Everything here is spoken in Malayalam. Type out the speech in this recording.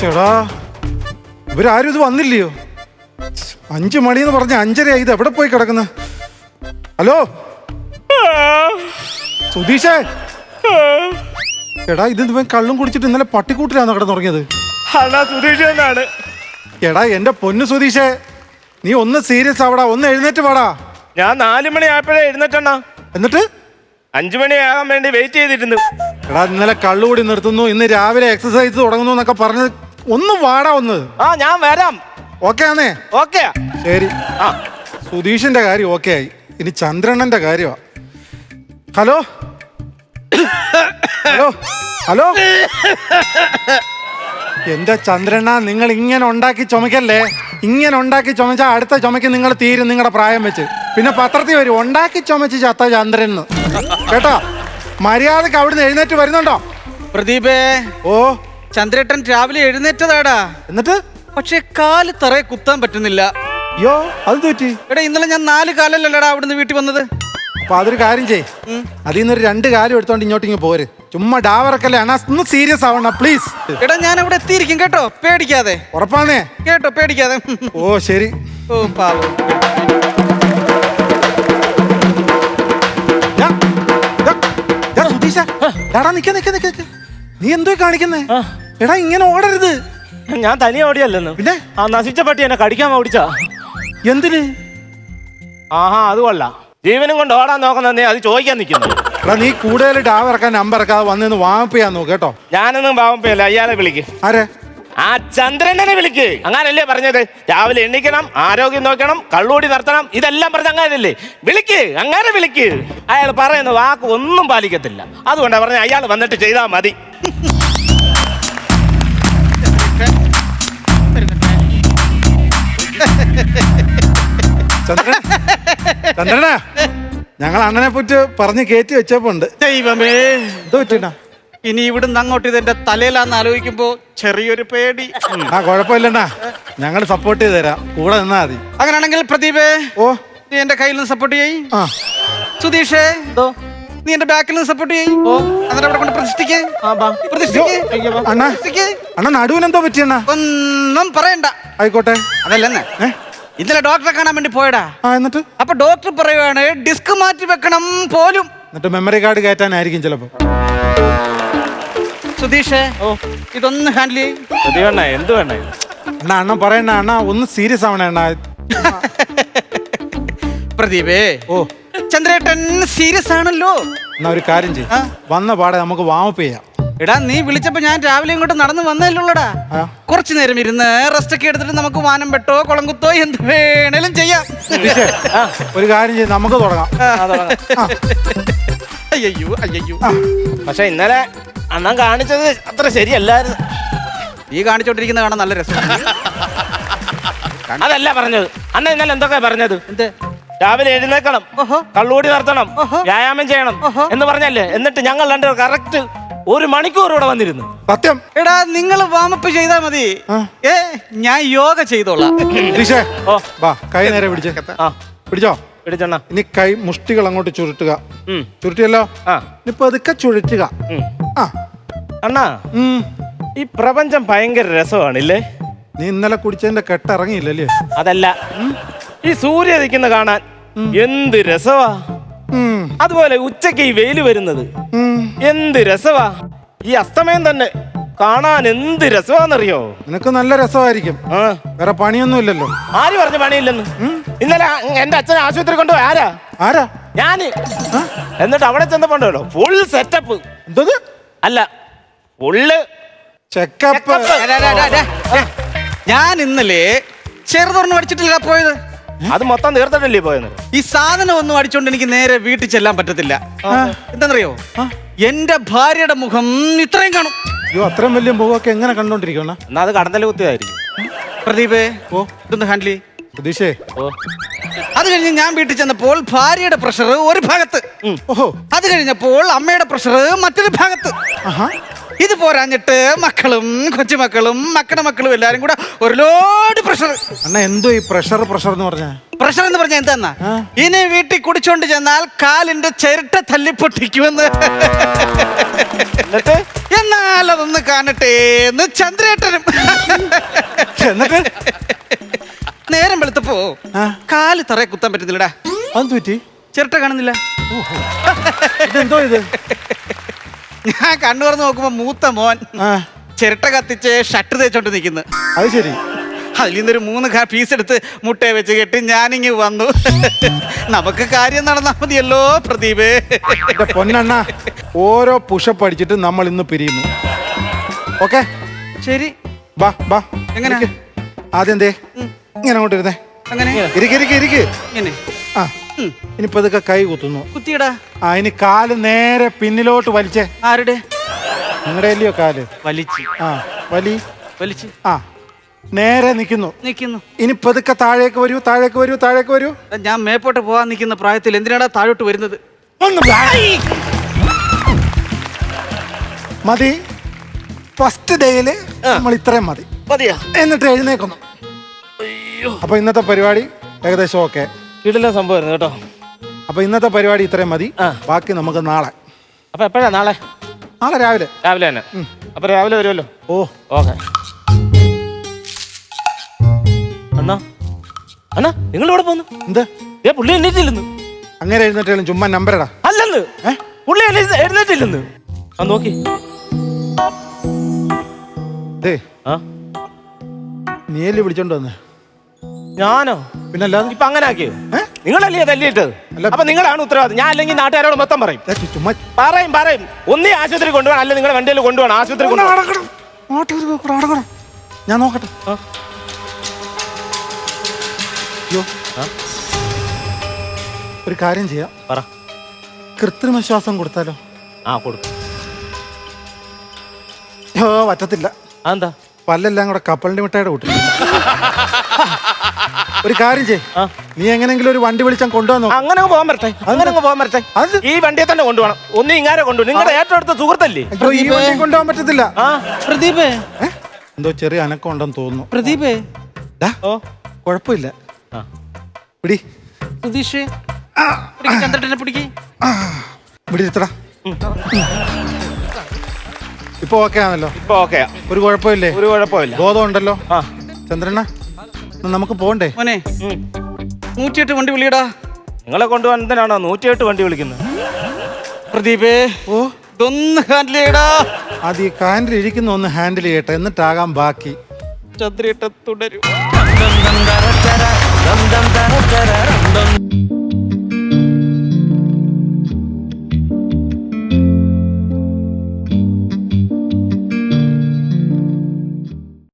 ചേടാ ഇവരാരും ഇത് വന്നില്ലയോ? അഞ്ചു മണിന്ന് പറഞ്ഞ അഞ്ചരയായി ഇത് എവിടെ പോയി കിടക്കുന്ന? ഹലോ? സുധീഷേ? എടാ ഇത് ഇവൻ കള്ളും കുടിച്ചിട്ട് ഇന്നലെ പട്ടിക്കൂട്ടിലാണ് കിടന്നുറങ്ങിയത് തുടങ്ങിയത് സുധീഷ് എന്നാണ് എടാ എന്റെ പൊന്നു സുധീഷേ നീ ഒന്ന് സീരിയസ് ആവടാ ഒന്ന് എഴുന്നേറ്റ് പാടാ ഞാൻ നാല് മണി ആയപ്പോഴേ എഴുന്നേറ്റണ്ണ. എന്നിട്ട്? അഞ്ചു മണിയാകാൻ വേണ്ടി വെയിറ്റ് ചെയ്തിരുന്നു. എടാ ഇന്നലെ കള്ളുകൂടി നിർത്തുന്നു ഇന്ന് രാവിലെ എക്സസൈസ് തുടങ്ങുന്നു എന്നൊക്കെ പറഞ്ഞ് ഒന്ന് വാടാ ഒന്ന്. ആ ഞാൻ വരാം. ഓക്കെ ആണേ. ഓക്കെ. ശരി. ആ. സുധീഷിന്റെ കാര്യം ഓക്കെ ആയി. ഇനി ചന്ദ്രണ്ണന്റെ കാര്യമാ ഹലോ? ഹലോ? ഹലോ? എന്താ ചന്ദ്രണ്ണ നിങ്ങൾ ഇങ്ങനെ ഉണ്ടാക്കി ചുമക്കല്ലേ? ഇങ്ങനെ ഉണ്ടാക്കി ചുമച്ചാൽ അടുത്ത ചുമക്ക് നിങ്ങൾ തീരും നിങ്ങളുടെ പ്രായം വെച്ച്. പിന്നെ പത്രത്തിൽ വരും ഉണ്ടാക്കി ചുമച്ച് ചത്ത ചന്ദ്രൻ കേട്ടോ? മര്യാദയ്ക്ക് അവിടുന്ന് എഴുന്നേറ്റ് വരുന്നുണ്ടോ? പ്രദീപേ. ഓ ചന്ദ്രേട്ടൻ രാവിലെ എഴുന്നേറ്റതാടാ. എന്നിട്ട്? പക്ഷെ കാൽ തറയെ കുത്താൻ പറ്റുന്നില്ല. യോ അത് തെറ്റി. എടാ ഇന്നലെ ഞാൻ നാല് കാലല്ലടാ അവിടുന്ന് വീട്ടിൽ വന്നത്? അപ്പൊ അതൊരു കാര്യം ചെയ് അതിൽ നിന്നൊരു രണ്ട് കാലം എടുത്തോണ്ട് ഇങ്ങോട്ടിങ്ങ് പോര്. ചുമ്മാ ഡാവറക്കല്ലേ അണ്ണാ ഒന്ന് സീരിയസ് ആവണ പ്ലീസ് എടാ ഞാൻ അവിടെ എത്തിയിരിക്കും കേട്ടോ? പേടിക്കാതെ. ഉറപ്പാണേ? കേട്ടോ പേടിക്കാതെ. ഓ ശരി. ഓ പാവം. സുധീഷ, നിക്ക നിക്ക നിക്ക. നീ എന്തോ കാണിക്കുന്നേ? എടാ ഇങ്ങനെ ഓടരുത്. ഞാൻ തനിയെ ഓടിയല്ലെന്ന്. പിന്നെ? ആ നശിച്ച പട്ടി എന്നെ കടിക്കാൻ ഓടിച്ചാ. എന്തിന്? ആഹാ അത് കൊള്ളാം. ജീവനും കൊണ്ട് ഓടാൻ നോക്കുന്നേ അത് ചോദിക്കാൻ നിൽക്കുന്നു. എടാ നീ കൂടുതൽ ഡാവറക്കാൻ നമ്പർ ഇറക്കാതെ വന്നിന്ന് വാമപ്പ് ചെയ്യാൻ നോക്ക് കേട്ടോ. ഞാനൊന്നും പാവപ്പല്ല അയാളെ വിളിക്ക്. ആരെ? ആ ചന്ദ്രനെ വിളിക്ക്. അങ്ങനല്ലേ പറഞ്ഞത്? രാവിലെ എണ്ണിക്കണം ആരോഗ്യം നോക്കണം കള്ളൂടി നിർത്തണം ഇതെല്ലാം പറഞ്ഞ അങ്ങനല്ലേ വിളിക്ക് അങ്ങനെ വിളിക്ക്. അയാൾ പറയുന്ന വാക്ക് ഒന്നും പാലിക്കത്തില്ല. അതുകൊണ്ടാ പറഞ്ഞ അയാൾ വന്നിട്ട് ചെയ്താൽ മതി. ചന്ദ്രന ചന്ദ്രന ഞങ്ങൾ അണ്ണനെ പറ്റി പറഞ്ഞ് കയറ്റി വെച്ചപ്പോണ്ട്. ദൈവമേ. എന്തോ പറ്റിട്ടാ ഇനി ഇവിടുന്ന് അങ്ങോട്ട് ഇതെന്റെ തലയിലാന്ന് ആലോചിക്കുമ്പോ ചെറിയൊരു പേടി. ആ കുഴപ്പമില്ലണ്ണാ. ഞങ്ങൾ സപ്പോർട്ട് ചെയ്ത് തരാം. കൂടെ നിന്നാ മതി. അങ്ങനെയാണെങ്കിൽ പ്രദീപേ ഓ. നീ എന്റെ കയ്യിൽ നിന്ന് സപ്പോർട്ട് ചെയ്യ്. ആ. സുധീഷേ. നീ എന്റെ ബാക്കിൽ നിന്ന് സപ്പോർട്ട് ചെയ്യും. എന്നിട്ട് അവിടെ കൊണ്ട് പ്രതിഷ്ഠിക്ക്. പ്രതിഷ്ഠിക്ക്. അണ്ണാ പ്രതിഷ്ഠിക്ക്. അണ്ണാ നടുവിനെന്തോ പറ്റിയണ്ണാ ഒന്നും പറയണ്ട. ആയിക്കോട്ടെ. അതല്ലെന്ന്? ഇന്നലെ ഡോക്ടറെ കാണാൻ വേണ്ടി പോയടാ. ആ എന്നിട്ട്? അപ്പൊ ഡോക്ടർ പറയുവാണ് ഡിസ്ക് മാറ്റി വെക്കണം പോലും. എന്നിട്ട് മെമ്മറി കാർഡ് കയറ്റാനായിരിക്കും ചിലപ്പോ. സുധീഷേ ഓ. ഇതൊന്ന് ഹാൻഡിൽ ചെയ്യും. എന്ത് വേണേ? എന്ത് അണ്ണ അണ്ണാ അണ്ണൻ പറയണ അണ്ണാ ഒന്ന് സീരിയസ് ആവണ അണ്ണാ. പ്രദീപേ ഓ. ചന്ദ്രേട്ടൻ സീരിയസ് ആണല്ലോ. എന്നാ ഒരു കാര്യം ചെയ്യും. വന്ന പാടെ നമുക്ക് വാമപ്പ് ചെയ്യാം. എടാ നീ വിളിച്ചപ്പോ ഞാൻ രാവിലെ ഇങ്ങോട്ട് നടന്നു വന്നല്ലോടാ. കുറച്ചു നേരം ഇരുന്ന് റെസ്റ്റ് ഒക്കെ എടുത്തിട്ട് നമുക്ക് വാനം വെട്ടോ കുളങ്കുത്തോ എന്ത് വേണേലും ചെയ്യാം. ഒരു കാര്യം ചെയ്യാം നമുക്ക് തുടങ്ങാം. അയ്യോ അയ്യോ പക്ഷെ ഇന്നലെ അണ്ണൻ കാണിച്ചത് അത്ര ശരിയല്ലായിരുന്നു. ഈ കാണിച്ചോണ്ടിരിക്കുന്ന കാണാൻ നല്ല രസം അതല്ല പറഞ്ഞത്. അന്ന ഇന്നലെ എന്തൊക്കെയാ പറഞ്ഞത്? എന്ത്? രാവിലെ എഴുന്നേക്കണം കള്ളുകൂടി നടത്തണം. വ്യായാമം ചെയ്യണം. എന്ന് പറഞ്ഞല്ലേ? എന്നിട്ട് ഞങ്ങൾ രണ്ട് കറക്റ്റ് ഒരു മണിക്കൂർ ഇവിടെ വന്നിരുന്നു. സത്യം? എടാ നിങ്ങൾ വാമപ്പ് ചെയ്താ മതി. ഏ ഞാൻ യോഗ ചെയ്തോളാം. കൈ നേരെ പിടിച്ചേ. ആ. പിടിച്ചോ? പിടിച്ചണ്ണ. ഇനി കൈ മുഷ്ടികൾ അങ്ങോട്ട് ചുരുട്ടുക. ചുരുട്ടിയല്ലോ? ആ. ഇനി പതുക്കെ ചുഴറ്റുക. ആ. അണ്ണാ ഈ പ്രപഞ്ചം ഭയങ്കര രസമാണില്ലേ? നീ ഇന്നലെ കുടിച്ചതിന്റെ കെട്ടിറങ്ങിയില്ലല്ലേ അതല്ല. ഈ സൂര്യ നിൽക്കുന്ന കാണാൻ എന്ത് രസവാ? അതുപോലെ ഉച്ചയ്ക്ക് ഈ വെയിൽ വരുന്നത്. എന്ത് രസവാ? ഈ അസ്തമയം തന്നെ കാണാൻ എന്ത് രസമാണെന്നറിയോ നിനക്ക് നല്ല രസമായിരിക്കും. വേറെ പണിയൊന്നും ഇല്ലല്ലോ ആര് പറഞ്ഞ പണിയില്ലെന്ന്? ഇന്നലെ എന്റെ അച്ഛൻ ആശുപത്രി കൊണ്ടുപോയി ആരാ? ആരാ? ഞാൻ. എന്നിട്ട് അവിടെ ചെന്നപ്പോണ്ടോ? ഫുൾ സെറ്റപ്പ് എന്തത്? അല്ല ഫുള്ള് ചെക്കപ്പ്. ഞാൻ ഇന്നലെ ചെറുതൊന്നും അടിച്ചിട്ടില്ല പോയത്. അത് മൊത്തം തീർത്തിട്ടല്ലേ പോയെന്ന് ഈ സാധനം ഒന്നും അടിച്ചോണ്ട് എനിക്ക് നേരെ വീട്ടിൽ ചെല്ലാൻ പറ്റത്തില്ല. എന്താണെന്നറിയോ എന്റെ ഭാര്യയുടെ മുഖം ഇത്രയും കാണും. അയ്യോ അത്രയും വലിയ മുഖമൊക്കെ എങ്ങനെ കണ്ടോണ്ടിരിക്കണ എന്നാ അത് കടന്തല കുത്തിയായിരിക്കും. പ്രദീപേ ഓ. ഇതൊന്ന് ഹാൻഡിൽ ചെയ്യ്. പ്രതീക്ഷേ. ഓ. അത് കഴിഞ്ഞ് ഞാൻ വീട്ടിൽ ചെന്നപ്പോൾ ഭാര്യയുടെ പ്രഷർ ഒരു ഭാഗത്ത്. ഓഹോ. അത് കഴിഞ്ഞപ്പോൾ അമ്മയുടെ പ്രഷർ മറ്റൊരു ഭാഗത്ത്. ആഹാ. ഇത് പോരാഞ്ഞിട്ട് മക്കളും കൊച്ചുമക്കളും മക്കളുടെ മക്കളും എല്ലാരും കൂടെ ഒരുപാട് ലോഡ് പ്രഷർ അണ്ണ എന്തോ ഈ പ്രഷർ പ്രഷർ എന്ന് പറഞ്ഞ? പ്രഷർ എന്ന് പറഞ്ഞാൽ എന്താ ആ. ഇനി വീട്ടിൽ കുടിച്ചോണ്ട് ചെന്നാൽ കാലിന്റെ ചിരട്ട തല്ലി പൊട്ടിക്കുമെന്ന്. എന്നാൽ അതൊന്ന് കാണട്ടെ എന്ന് ചന്ദ്രേട്ടനും. നേരം വെളുത്തപ്പോ. കാൽ തറയെ കുത്താൻ പറ്റുന്നില്ലടാ. ചിരട്ട കാണുന്നില്ല. ഇതെന്തോ ഇത്? ഞാൻ കണ്ണു തുറന്ന് നോക്കുമ്പോ മൂത്ത മോൻ ആ. ചിരട്ട കത്തിച്ച് ഷട്ട് തേച്ചോണ്ട് നിൽക്കുന്നു അത് ശരി. അതിൽ നിന്നൊരു മൂന്ന് കാ പീസ് എടുത്ത് മുട്ടയെ വെച്ച് കെട്ടി ഞാനിങ്ങ് വന്നു. നമുക്ക് കാര്യം നടന്നാ മതിയല്ലോ പ്രദീപേ. എന്റെ പൊന്നണ്ണ ഓരോ പുഷപ്പ് അടിച്ചിട്ട് നമ്മൾ ഇന്ന് പിരിയുന്നു. ഓക്കെ? ശരി. ബാ ബാ എങ്ങനെ? ഇരിക്ക്. ആദ്യം ദേ ഇങ്ങനെ അങ്ങോട്ട് ഇരുന്നേ. അങ്ങനെ? ഇരിക്ക് ഇരിക്ക് ഇരിക്ക്. ഇങ്ങനെ. ആ. ഉം. ഇനിയിപ്പോ ഇതൊക്കെ കൈ കുത്തുന്നു. കുത്തിയടാ. ആ ഇനി കാൽ നേരെ പിന്നിലോട്ട് വലിച്ചേ. ആരുടെ? നിങ്ങളുടെ അല്ലയോ കാൽ? വലിച്ച്. ആ വലി. വലിച്ച്. ആ നേരെ നിൽക്കുന്നു നിൽക്കുന്നു ഇനി പതുക്കെ താഴേക്ക് വരൂ താഴേക്ക് വരൂ താഴേക്ക് വരൂ. ഞാൻ മേപ്പോട്ട് പോകാൻ നിൽക്കുന്ന പ്രായത്തിൽ എന്തിനാടാ താഴോട്ട് വരുന്നത്? ഒന്ന് മതി. ഫസ്റ്റ് ഡേയിൽ നമ്മൾ ഇത്രയും മതി. മതിയാ? എന്നിട്ട് എഴുന്നേക്കുന്നു. അപ്പൊ ഇന്നത്തെ പരിപാടി ഏകദേശം ഓക്കെ. ഇടില്ല സംഭവമായിരുന്നു കേട്ടോ. അപ്പൊ ഇന്നത്തെ പരിപാടി ഇത്രയും മതി. ബാക്കി നമുക്ക് നാളെ. അപ്പൊ എപ്പോഴാ? നാളെ? നാളെ രാവിലെ. രാവിലെ തന്നെ. അപ്പൊ രാവിലെ വരുമല്ലോ? ഓ. ഓക്കെ. അണ്ണാ. അണ്ണാ നിങ്ങൾ ഇവിടെ പോന്നു? എന്ത്? ഏ പുള്ളി എണ്ണീറ്റില്ലെന്ന് അങ്ങനെ എഴുന്നേറ്റാലും ചുമ്മാ നമ്പരടാ. അല്ലെന്ന്? പുള്ളി എഴുന്നേറ്റില്ലെന്ന്. ആ നോക്കി. നീയല്ലേ വിളിച്ചോണ്ട് വന്നേ? ഞാനോ? പിന്നെ അല്ലാതെ ഇപ്പൊ അങ്ങനെ ആക്കിയോ? ഏ? നിങ്ങളല്ലേ തല്ലിയിട്ട്. അപ്പൊ നിങ്ങളാണ് ഉത്തരവാദിത്വം ഞാൻ അല്ലെങ്കിൽ നാട്ടുകാരോട് മൊത്തം പറയും. ചുമ്മാ പറയും പറയും. ഒന്നേ ആശുപത്രി കൊണ്ടുപോകണം അല്ലെങ്കിൽ നിങ്ങളെ വണ്ടിയിൽ കൊണ്ടുപോകണം ആശുപത്രി കൊണ്ടുപോകണം. അടക്കണം. അടക്കണം. ഞാൻ നോക്കട്ടെ. അയ്യോ. ഒരു കാര്യം ചെയ്യാം. പറ. കൃത്രിമ ശ്വാസം കൊടുത്താലോ? ആ കൊടുക്കും. അയ്യോ പറ്റത്തില്ല. അതെന്താ പല്ലെല്ലാം കൂടെ കപ്പലിന്റെ മിഠായിയുടെ കൂട്ടി ഒരു കാര്യം ചെയ് ആ. നീ എങ്ങനെങ്കിലും ഒരു വണ്ടി വിളിച്ചാൽ കൊണ്ടുവന്നോ? അങ്ങനെ അങ്ങ് പോകാൻ പറ്റേ അങ്ങനെ അങ്ങ് പോകാൻ പറ്റേ അത് ഈ വണ്ടിയെ തന്നെ കൊണ്ടുപോകണം. ഒന്നും ഇങ്ങനെ കൊണ്ടുപോകും നിങ്ങളുടെ ഏറ്റവും അടുത്ത സുഹൃത്തല്ലേ? അയ്യോ ഈ വണ്ടി കൊണ്ടുപോകാൻ പറ്റത്തില്ല. ആ. പ്രദീപേ. ഏ? എന്തോ ചെറിയ അനക്കം ഉണ്ടെന്ന് തോന്നുന്നു. പ്രദീപേ. ഡാ, ഓ. കുഴപ്പമില്ല. ആ. പിടി. സുധീഷ് ചന്ദ്രട്ടനെ പിടിക്കേ. ഇരുത്തടാ ഇപ്പൊ ഓക്കെ ആണല്ലോ. ഇപ്പൊ ഓക്കെ ഒരു കുഴപ്പമില്ലേ? ഒരു കുഴപ്പമില്ല. ബോധം ഉണ്ടല്ലോ ആ. ചന്ദ്രണ്ണ എന്നാ നമുക്ക് പോണ്ടേ? മോനെ. ഉം. നൂറ്റിയെട്ട് വണ്ടി വിളിയടാ. നിങ്ങളെ കൊണ്ടുപോകാൻ എന്തിനാണോ നൂറ്റിയെട്ട് വണ്ടി വിളിക്കുന്നത്? പ്രദീപേ ഓ. ഇതൊന്ന് ഹാൻഡിൽ ചെയ്യടാ. അത് ഈ കാൻഡിൽ ഇരിക്കുന്ന ഒന്ന് ഹാൻഡിൽ ചെയ്യട്ടെ എന്നിട്ടാകാം ബാക്കി. ചന്ദ്രേട്ട തുടരും.